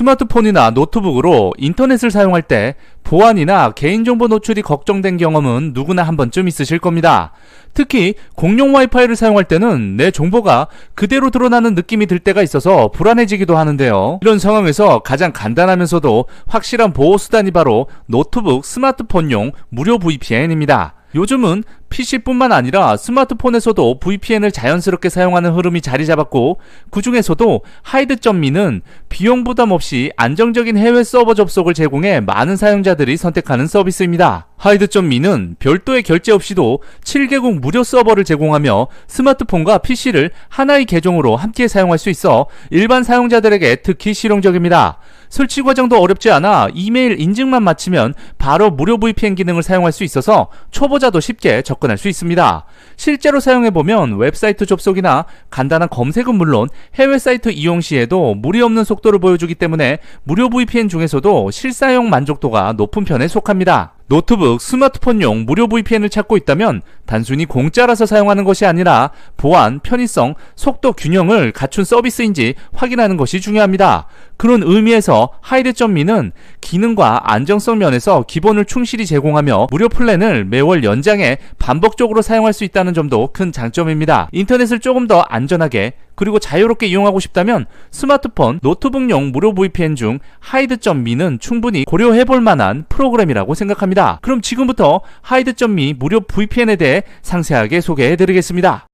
스마트폰이나 노트북으로 인터넷을 사용할 때 보안이나 개인정보 노출이 걱정된 경험은 누구나 한 번쯤 있으실 겁니다. 특히 공용 와이파이를 사용할 때는 내 정보가 그대로 드러나는 느낌이 들 때가 있어서 불안해지기도 하는데요. 이런 상황에서 가장 간단하면서도 확실한 보호 수단이 바로 노트북 스마트폰용 무료 VPN입니다. 요즘은 PC뿐만 아니라 스마트폰에서도 VPN을 자연스럽게 사용하는 흐름이 자리 잡았고 그 중에서도 하이드.me는 비용 부담 없이 안정적인 해외 서버 접속을 제공해 많은 사용자들이 선택하는 서비스입니다. 하이드.me는 별도의 결제 없이도 7개국 무료 서버를 제공하며 스마트폰과 PC를 하나의 계정으로 함께 사용할 수 있어 일반 사용자들에게 특히 실용적입니다. 설치 과정도 어렵지 않아 이메일 인증만 마치면 바로 무료 VPN 기능을 사용할 수 있어서 초보자도 쉽게 접근할 수 있습니다. 실제로 사용해보면 웹사이트 접속이나 간단한 검색은 물론 해외 사이트 이용 시에도 무리 없는 속도를 보여주기 때문에 무료 VPN 중에서도 실사용 만족도가 높은 편에 속합니다. 노트북, 스마트폰용 무료 VPN을 찾고 있다면 단순히 공짜라서 사용하는 것이 아니라 보안, 편의성, 속도 균형을 갖춘 서비스인지 확인하는 것이 중요합니다. 그런 의미에서 하이드.me는 기능과 안정성 면에서 기본을 충실히 제공하며 무료 플랜을 매월 연장해 반복적으로 사용할 수 있다는 점도 큰 장점입니다. 인터넷을 조금 더 안전하게 그리고 자유롭게 이용하고 싶다면 스마트폰, 노트북용 무료 VPN 중 하이드.me는 충분히 고려해 볼 만한 프로그램이라고 생각합니다. 그럼 지금부터 하이드.me 무료 VPN에 대해 상세하게 소개해 드리겠습니다.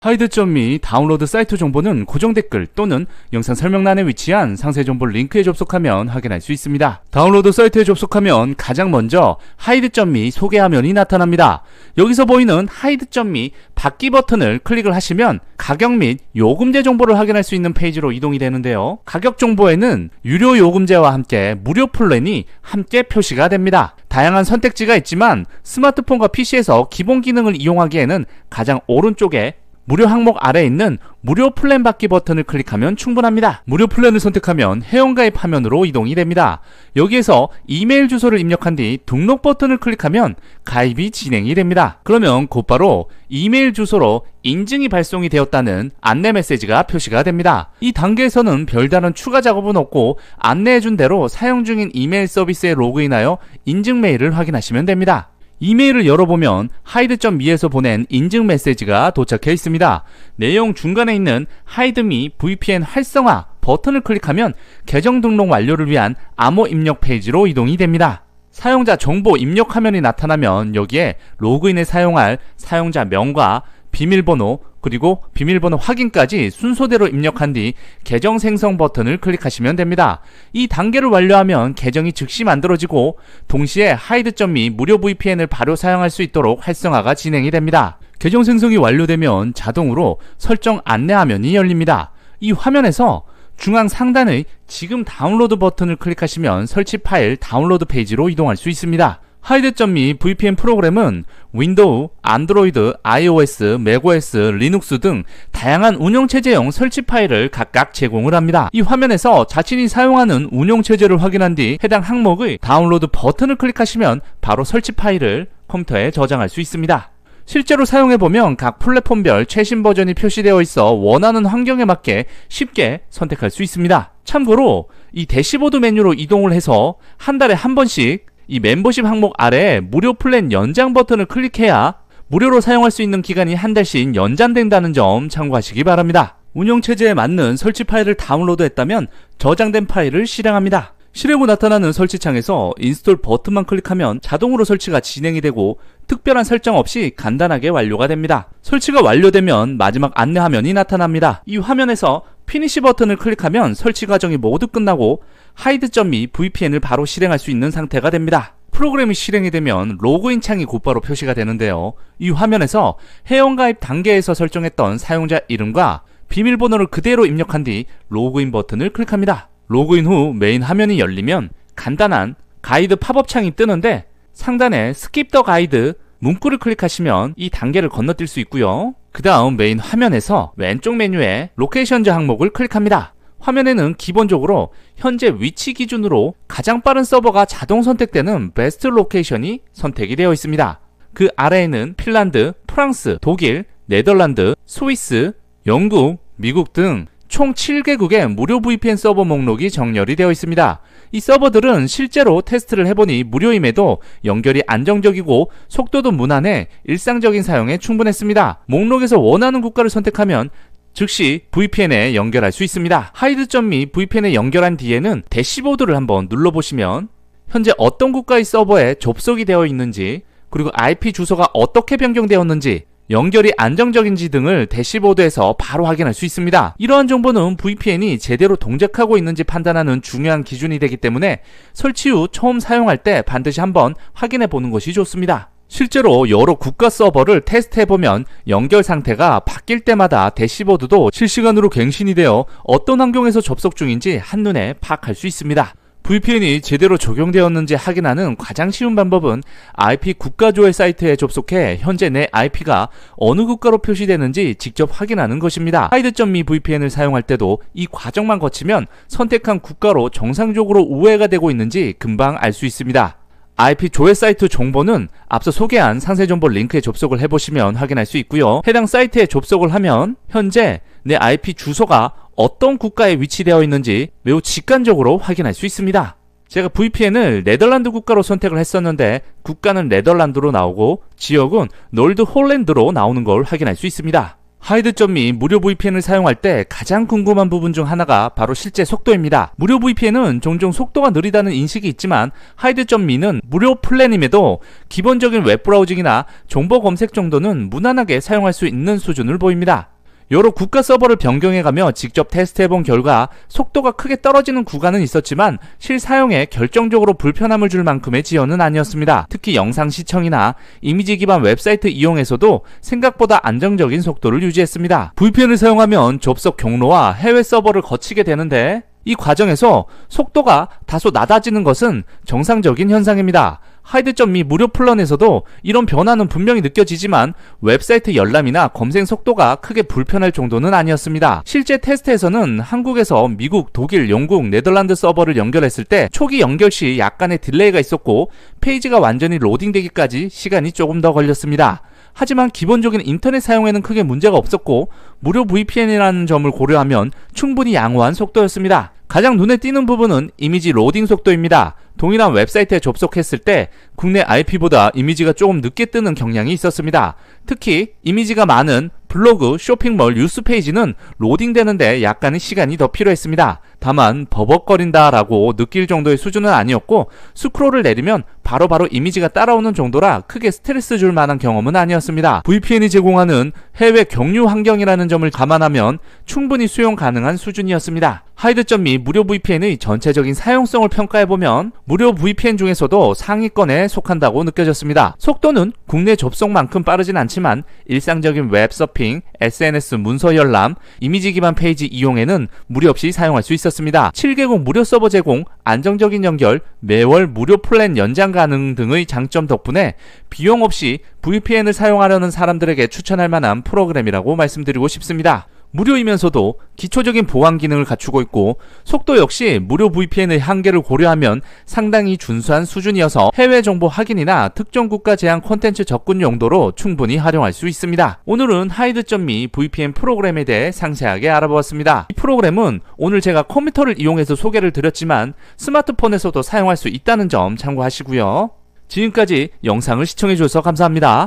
하이드.me 다운로드 사이트 정보는 고정 댓글 또는 영상 설명란에 위치한 상세 정보 링크에 접속하면 확인할 수 있습니다. 다운로드 사이트에 접속하면 가장 먼저 하이드.me 소개 화면이 나타납니다. 여기서 보이는 하이드.me 받기 버튼을 클릭을 하시면 가격 및 요금제 정보를 확인할 수 있는 페이지로 이동이 되는데요. 가격 정보에는 유료 요금제와 함께 무료 플랜이 함께 표시가 됩니다. 다양한 선택지가 있지만 스마트폰과 PC에서 기본 기능을 이용하기에는 가장 오른쪽에 무료 항목 아래에 있는 무료 플랜 받기 버튼을 클릭하면 충분합니다. 무료 플랜을 선택하면 회원가입 화면으로 이동이 됩니다. 여기에서 이메일 주소를 입력한 뒤 등록 버튼을 클릭하면 가입이 진행이 됩니다. 그러면 곧바로 이메일 주소로 인증이 발송이 되었다는 안내 메시지가 표시가 됩니다. 이 단계에서는 별다른 추가 작업은 없고 안내해준 대로 사용 중인 이메일 서비스에 로그인하여 인증 메일을 확인하시면 됩니다. 이메일을 열어보면 하이드.me에서 보낸 인증 메시지가 도착해 있습니다. 내용 중간에 있는 하이드미 VPN 활성화 버튼을 클릭하면 계정 등록 완료를 위한 암호 입력 페이지로 이동이 됩니다. 사용자 정보 입력 화면이 나타나면 여기에 로그인에 사용할 사용자 명과 비밀번호 그리고 비밀번호 확인까지 순서대로 입력한 뒤 계정 생성 버튼을 클릭하시면 됩니다. 이 단계를 완료하면 계정이 즉시 만들어지고 동시에 하이드.me 무료 VPN을 바로 사용할 수 있도록 활성화가 진행이 됩니다. 계정 생성이 완료되면 자동으로 설정 안내 화면이 열립니다. 이 화면에서 중앙 상단의 지금 다운로드 버튼을 클릭하시면 설치 파일 다운로드 페이지로 이동할 수 있습니다. 하이드.me VPN 프로그램은 윈도우, 안드로이드, iOS, macOS, 리눅스 등 다양한 운영체제용 설치 파일을 각각 제공을 합니다. 이 화면에서 자신이 사용하는 운영체제를 확인한 뒤 해당 항목의 다운로드 버튼을 클릭하시면 바로 설치 파일을 컴퓨터에 저장할 수 있습니다. 실제로 사용해보면 각 플랫폼별 최신 버전이 표시되어 있어 원하는 환경에 맞게 쉽게 선택할 수 있습니다. 참고로 이 대시보드 메뉴로 이동을 해서 한 달에 한 번씩 이 멤버십 항목 아래 무료 플랜 연장 버튼을 클릭해야 무료로 사용할 수 있는 기간이 한 달씩 연장된다는 점 참고하시기 바랍니다. 운영체제에 맞는 설치 파일을 다운로드했다면 저장된 파일을 실행합니다. 실행 후 나타나는 설치창에서 인스톨 버튼만 클릭하면 자동으로 설치가 진행이 되고 특별한 설정 없이 간단하게 완료가 됩니다. 설치가 완료되면 마지막 안내 화면이 나타납니다. 이 화면에서 피니시 버튼을 클릭하면 설치 과정이 모두 끝나고 하이드.me VPN을 바로 실행할 수 있는 상태가 됩니다. 프로그램이 실행이 되면 로그인 창이 곧바로 표시가 되는데요. 이 화면에서 회원가입 단계에서 설정했던 사용자 이름과 비밀번호를 그대로 입력한 뒤 로그인 버튼을 클릭합니다. 로그인 후 메인 화면이 열리면 간단한 가이드 팝업 창이 뜨는데 상단에 스킵 더 가이드 문구를 클릭하시면 이 단계를 건너뛸 수 있고요. 그 다음 메인 화면에서 왼쪽 메뉴에 로케이션즈 항목을 클릭합니다. 화면에는 기본적으로 현재 위치 기준으로 가장 빠른 서버가 자동 선택되는 베스트 로케이션이 선택이 되어 있습니다. 그 아래에는 핀란드, 프랑스, 독일, 네덜란드, 스위스, 영국, 미국 등 총 7개국의 무료 VPN 서버 목록이 정렬이 되어 있습니다. 이 서버들은 실제로 테스트를 해보니 무료임에도 연결이 안정적이고 속도도 무난해 일상적인 사용에 충분했습니다. 목록에서 원하는 국가를 선택하면 즉시 VPN에 연결할 수 있습니다. 하이드점이 VPN에 연결한 뒤에는 대시보드를 한번 눌러보시면 현재 어떤 국가의 서버에 접속이 되어 있는지 그리고 IP 주소가 어떻게 변경되었는지 연결이 안정적인지 등을 대시보드에서 바로 확인할 수 있습니다. 이러한 정보는 VPN이 제대로 동작하고 있는지 판단하는 중요한 기준이 되기 때문에 설치 후 처음 사용할 때 반드시 한번 확인해 보는 것이 좋습니다. 실제로 여러 국가 서버를 테스트해보면 연결 상태가 바뀔 때마다 대시보드도 실시간으로 갱신이 되어 어떤 환경에서 접속 중인지 한눈에 파악할 수 있습니다. VPN이 제대로 적용되었는지 확인하는 가장 쉬운 방법은 IP 국가조회 사이트에 접속해 현재 내 IP가 어느 국가로 표시되는지 직접 확인하는 것입니다. 하이드.me VPN을 사용할 때도 이 과정만 거치면 선택한 국가로 정상적으로 우회가 되고 있는지 금방 알 수 있습니다. IP 조회 사이트 정보는 앞서 소개한 상세 정보 링크에 접속을 해보시면 확인할 수 있고요. 해당 사이트에 접속을 하면 현재 내 IP 주소가 어떤 국가에 위치되어 있는지 매우 직관적으로 확인할 수 있습니다. 제가 VPN을 네덜란드 국가로 선택을 했었는데 국가는 네덜란드로 나오고 지역은 놀드 홀랜드로 나오는 걸 확인할 수 있습니다. 하이드.me 무료 VPN을 사용할 때 가장 궁금한 부분 중 하나가 바로 실제 속도입니다. 무료 VPN은 종종 속도가 느리다는 인식이 있지만 하이드.me는 무료 플랜임에도 기본적인 웹브라우징이나 정보 검색 정도는 무난하게 사용할 수 있는 수준을 보입니다. 여러 국가 서버를 변경해가며 직접 테스트해본 결과 속도가 크게 떨어지는 구간은 있었지만 실사용에 결정적으로 불편함을 줄 만큼의 지연은 아니었습니다. 특히 영상 시청이나 이미지 기반 웹사이트 이용에서도 생각보다 안정적인 속도를 유지했습니다. VPN을 사용하면 접속 경로와 해외 서버를 거치게 되는데 이 과정에서 속도가 다소 낮아지는 것은 정상적인 현상입니다. 하이드.me 무료 플랜에서도 이런 변화는 분명히 느껴지지만 웹사이트 열람이나 검색 속도가 크게 불편할 정도는 아니었습니다. 실제 테스트에서는 한국에서 미국, 독일, 영국, 네덜란드 서버를 연결했을 때 초기 연결 시 약간의 딜레이가 있었고 페이지가 완전히 로딩되기까지 시간이 조금 더 걸렸습니다. 하지만 기본적인 인터넷 사용에는 크게 문제가 없었고 무료 VPN이라는 점을 고려하면 충분히 양호한 속도였습니다. 가장 눈에 띄는 부분은 이미지 로딩 속도입니다. 동일한 웹사이트에 접속했을 때 국내 IP보다 이미지가 조금 늦게 뜨는 경향이 있었습니다. 특히 이미지가 많은 블로그, 쇼핑몰, 뉴스 페이지는 로딩되는데 약간의 시간이 더 필요했습니다. 다만 버벅거린다 라고 느낄 정도의 수준은 아니었고 스크롤을 내리면 바로바로 바로 이미지가 따라오는 정도라 크게 스트레스 줄 만한 경험은 아니었습니다. VPN이 제공하는 해외 경유 환경이라는 점을 감안하면 충분히 수용 가능한 수준이었습니다. 하이드.me 무료 VPN의 전체적인 사용성을 평가해보면 무료 VPN 중에서도 상위권에 속한다고 느껴졌습니다. 속도는 국내 접속만큼 빠르진 않지만 일상적인 웹 서 핑, SNS 문서 열람, 이미지 기반 페이지 이용에는 무리 없이 사용할 수 있었습니다. 7개국 무료 서버 제공, 안정적인 연결, 매월 무료 플랜 연장 가능 등의 장점 덕분에 비용 없이 VPN을 사용하려는 사람들에게 추천할 만한 프로그램이라고 말씀드리고 싶습니다. 무료이면서도 기초적인 보안 기능을 갖추고 있고 속도 역시 무료 VPN의 한계를 고려하면 상당히 준수한 수준이어서 해외 정보 확인이나 특정 국가 제한 콘텐츠 접근 용도로 충분히 활용할 수 있습니다. 오늘은 하이드.me VPN 프로그램에 대해 상세하게 알아보았습니다. 이 프로그램은 오늘 제가 컴퓨터를 이용해서 소개를 드렸지만 스마트폰에서도 사용할 수 있다는 점 참고하시고요. 지금까지 영상을 시청해주셔서 감사합니다.